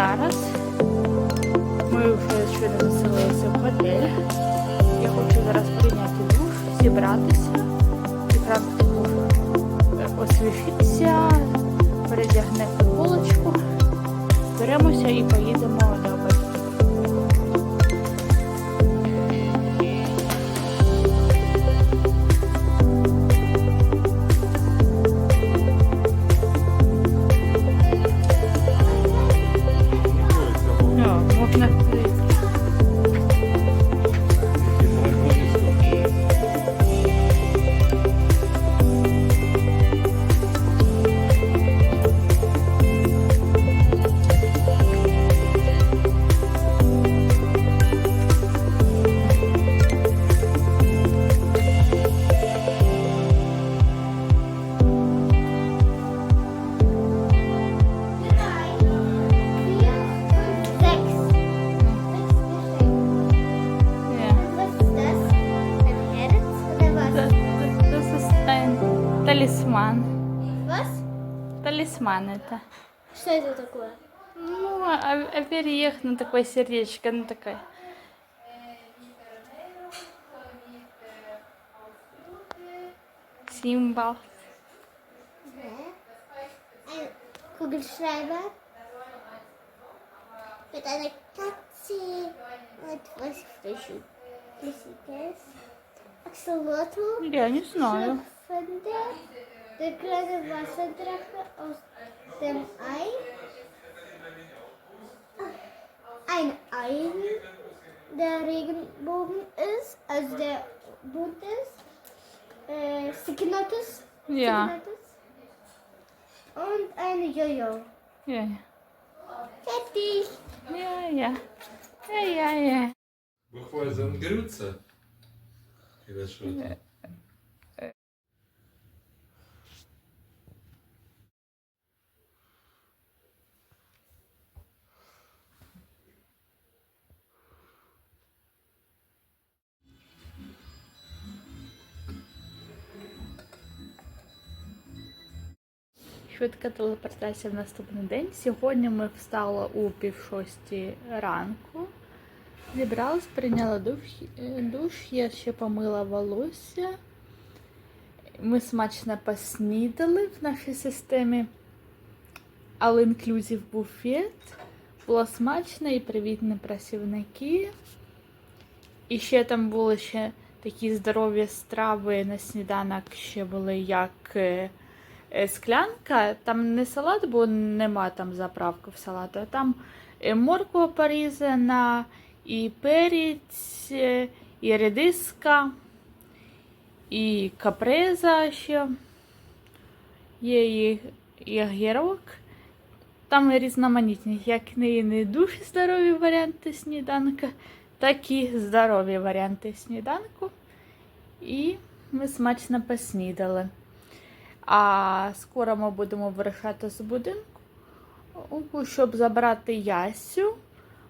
зараз. Ми вже щойно заселилися в готель. Я хочу зараз прийняти душ, зібратися, якраз освіжитися, передягнути полочку, беремося і поїдемо до Ну, можна прийти. Ja. Talisman. Was? Талисман это. Что это такое? Ну, а- оберег, ну такое сердечко, ну такое. Символ. Kugelschreiber mit einer Katze und was Frisches. Flüssiges. Axolotl. Я не знаю. Der kleine Wasserdrache aus dem Ei. Ein Ei, der Regenbogen ist, also der bunt ist. Äh, Signatus. Ja. Signatus. Und ein Jojo. Ja, Fertig. ja, ja. Ja, ja, ja. Выходит зангрются? Или что Швидка телепортація в наступний день. Сьогодні ми встали у пів шостій ранку. Зібралась, прийняла душ, е, душ, я ще помила волосся. Ми смачно поснідали в нашій системі. All inclusive буфет. Було смачно і привітні працівники. І ще там були ще такі здорові страви на сніданок, ще були як е, склянка. Там не салат, бо нема там заправки в салату. а Там е, морква порізана, і перець, е, і редиска, і капреза ще. Є і, і огірок. Там різноманітні, як не, не дуже здорові варіанти сніданка, так і здорові варіанти сніданку. І ми смачно поснідали. А скоро ми будемо вирушати з будинку, щоб забрати Ясю,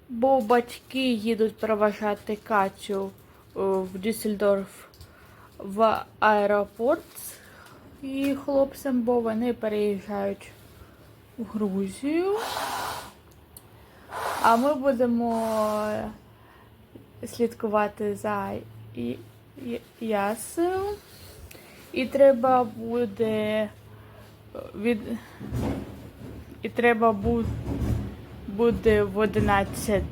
бо батьки їдуть проважати Катю е, в Дюссельдорф в аеропорт і хлопцям, бо вони переїжджають в Грузію. А ми будемо слідкувати за Ясею. І треба буде від і треба буде в 11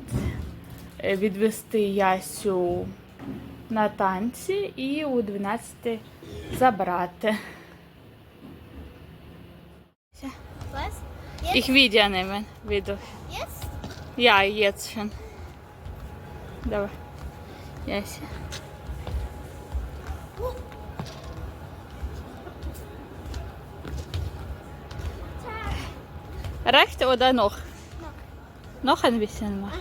е, відвести Ясю на танці і у 12 забрати. Ich video nehmen, video. Jetzt? Ja, jetzt schon. Давай. Яся. Recht oder noch? Noch. Noch ein bisschen machen.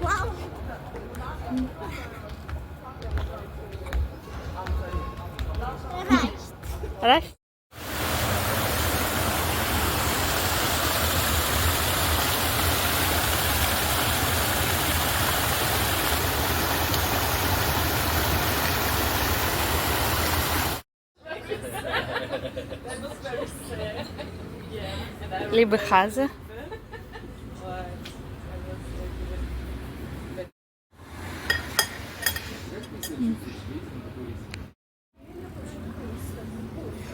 wow. Liebe Hase.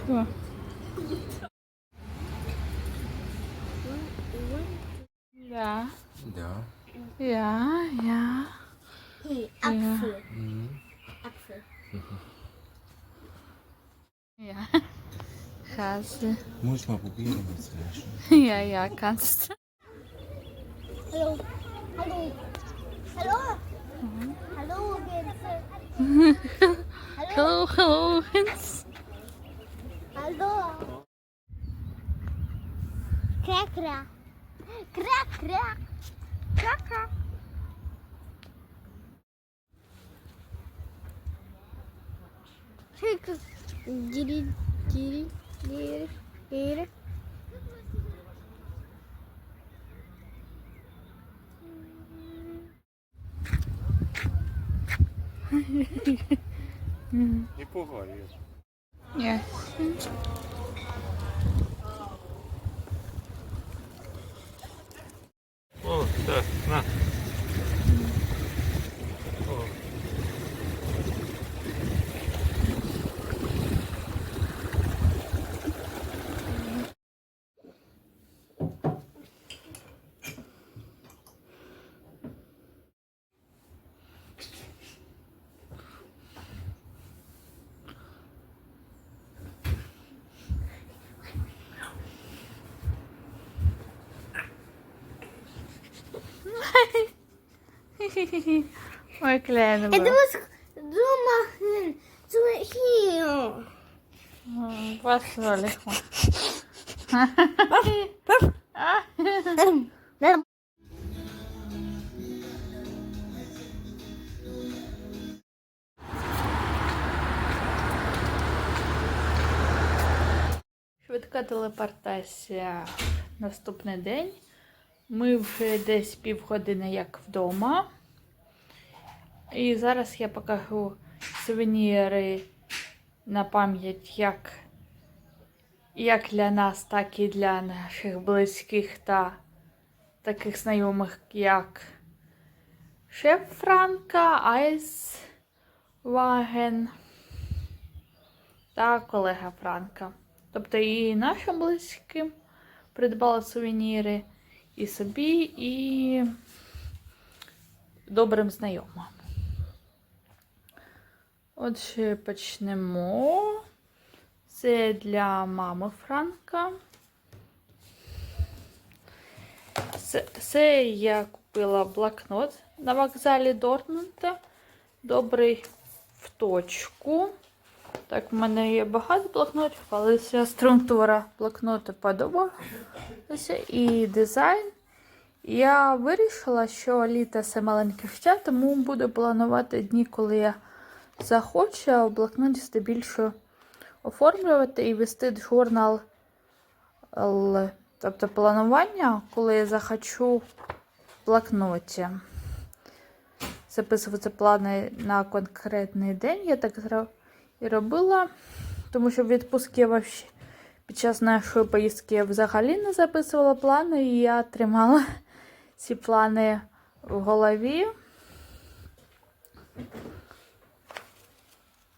Що? Ja, Ja. ja, ja. casa. Muss mal probieren, was du Ja, ja, kannst. Hallo. Hallo. Hallo. Mhm. Hallo, Gens. hallo, hallo, Gens. Cracra! Cracra! Cracra! Krakra. Diri, diri. Ir. Ir. E por favor, Yes. Hum. Ой, kleine Het boy. was. Zo hier. М, Was ich? Швидка телепортація наступний день. Ми вже десь півгодини як вдома. І зараз я покажу сувеніри на пам'ять як, як для нас, так і для наших близьких та таких знайомих, як шеф Франка, Айс Ваген та колега Франка. Тобто і нашим близьким придбала сувеніри, і собі, і добрим знайомим. Отже, почнемо. Це для мами Франка. Це, це я купила блокнот на вокзалі Дортмунда. Добрий в точку. Так, в мене є багато блокнотів, але ця структура блокноту подобалася і дизайн. Я вирішила, що літо це маленьке життя, тому буду планувати дні, коли я захочу, в блокноті здебільшого оформлювати і вести журнал, тобто планування, коли я захочу в блокноті. Записувати плани на конкретний день. Я так зро- і робила, тому що відпустки вообще під час нашої поїздки я взагалі не записувала плани, і я тримала ці плани в голові.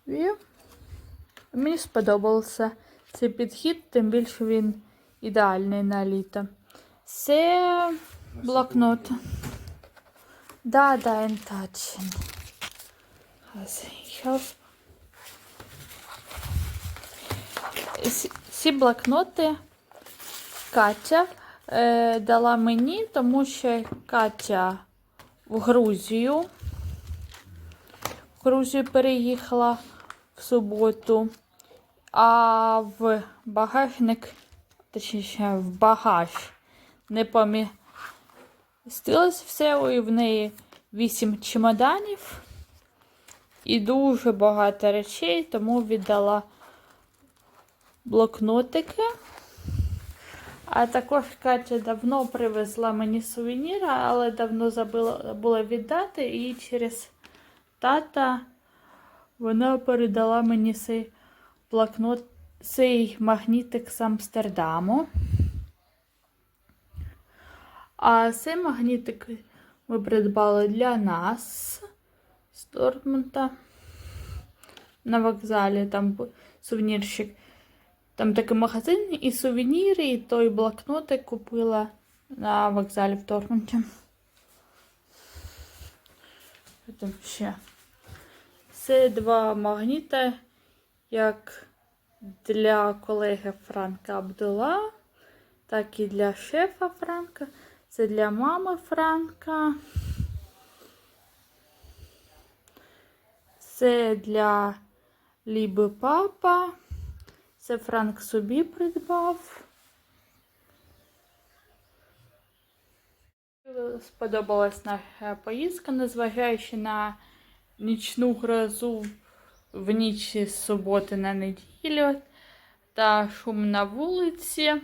І мені сподобався цей підхід, тим більше він ідеальний на літо. Це блокнот. Да, да, Ентачин. Ich hoffe, Ці- блокноти Катя е, дала мені, тому що Катя в Грузію. В Грузію переїхала в суботу, а в багажник, точніше, в багаж не помістилось все, і в неї вісім чемоданів і дуже багато речей, тому віддала блокнотики. А також Катя давно привезла мені сувеніри, але давно забула була віддати, і через тата вона передала мені цей блокнот, цей магнітик з Амстердаму. А цей магнітик ми придбали для нас з Дортмунда на вокзалі. Там сувенірщик. Там такий магазин і сувеніри, і той блокнотик купила на вокзалі в Дортмунді. Що там ще? Це два магніти, як для колеги Франка Абдула, так і для шефа Франка. Це для мами Франка. Це для Ліби папа. Це Франк собі придбав. Сподобалась наша поїздка, незважаючи на нічну грозу в ніч з суботи на неділю та шум на вулиці.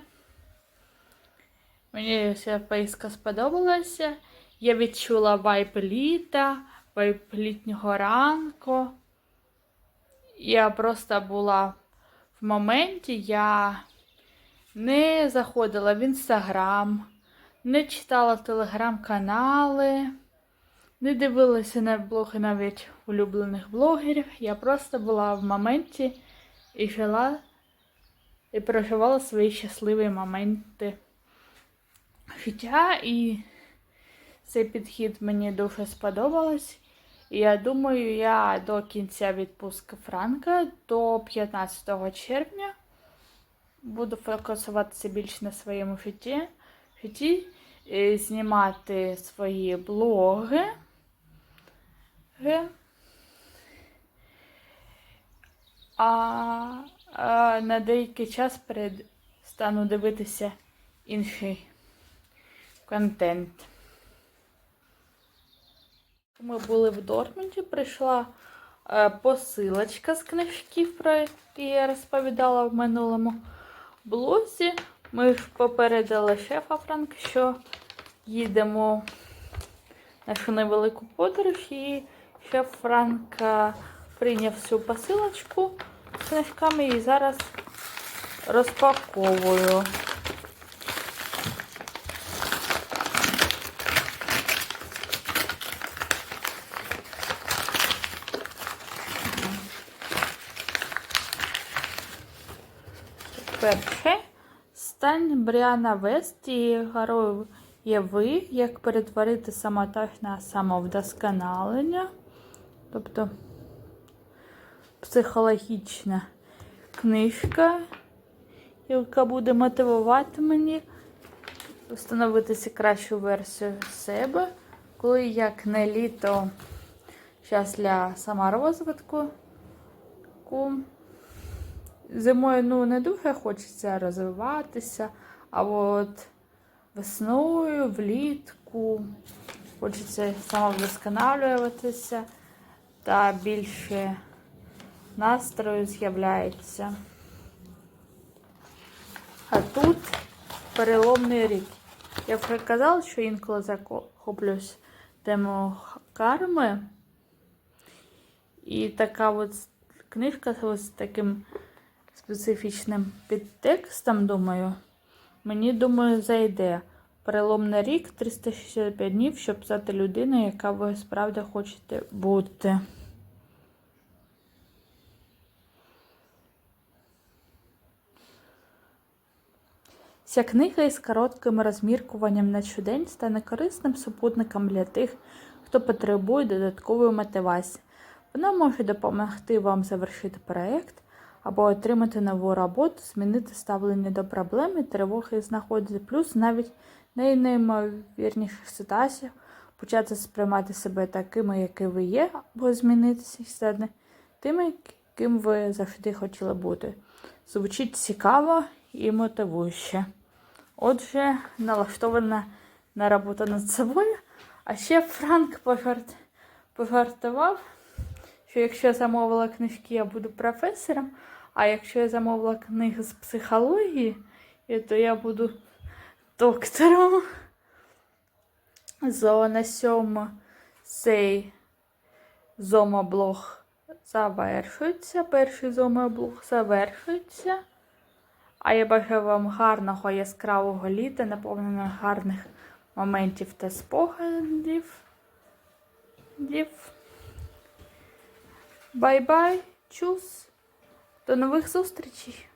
Мені ця поїздка сподобалася. Я відчула вайб літа, вайб літнього ранку. Я просто була моменті, я не заходила в інстаграм, не читала телеграм-канали, не дивилася на блоги навіть улюблених блогерів. Я просто була в моменті і жила і переживала свої щасливі моменти життя. І цей підхід мені дуже сподобалось. Я думаю, я до кінця відпустки Франка, до 15 червня, буду фокусуватися більше на своєму житті, житті знімати свої блоги. А, а на деякий час перестану дивитися інший контент. Ми були в Дортмунді, прийшла е, посилочка з книжків, про які я розповідала в минулому блозі. Ми ж попередили шефа Франк, що їдемо нашу невелику подорож, і шеф Франк прийняв цю посилочку з книжками і зараз розпаковую. Перше. Стань Бріана Вест і герою є ви, як перетворити самотаж на самовдосконалення. Тобто психологічна книжка, яка буде мотивувати мені встановитися кращу версію себе, коли як не літо час для саморозвитку. Зимою ну, не дуже хочеться розвиватися, а от весною, влітку хочеться самовдосконалюватися та більше настрою з'являється. А тут переломний рік. Я вже казала, що інколи захоплююсь тему карми. І така от книжка з таким специфічним підтекстом, думаю, мені, думаю, зайде. Переломний рік 365 днів, щоб стати людиною, яка ви справді хочете бути. Ця книга із коротким розміркуванням на щодень стане корисним супутником для тих, хто потребує додаткової мотивації. Вона може допомогти вам завершити проєкт або отримати нову роботу, змінити ставлення до проблеми, тривоги знаходити плюс навіть найнеймовірніших ситуаціях, почати сприймати себе такими, які ви є, або змінитися тими, ким ви завжди хотіли бути. Звучить цікаво і мотивуюче. Отже, налаштована на роботу над собою. А ще Франк пожарт... пожартував, що якщо замовила книжки, я буду професором, А якщо я замовила книги з психології, то я буду доктором. Зона сьома цей зомоблог завершується. Перший зомоблог завершується. А я бажаю вам гарного яскравого літа, наповненого гарних моментів та спогадів. Бай-бай, чус. До нових зустрічей!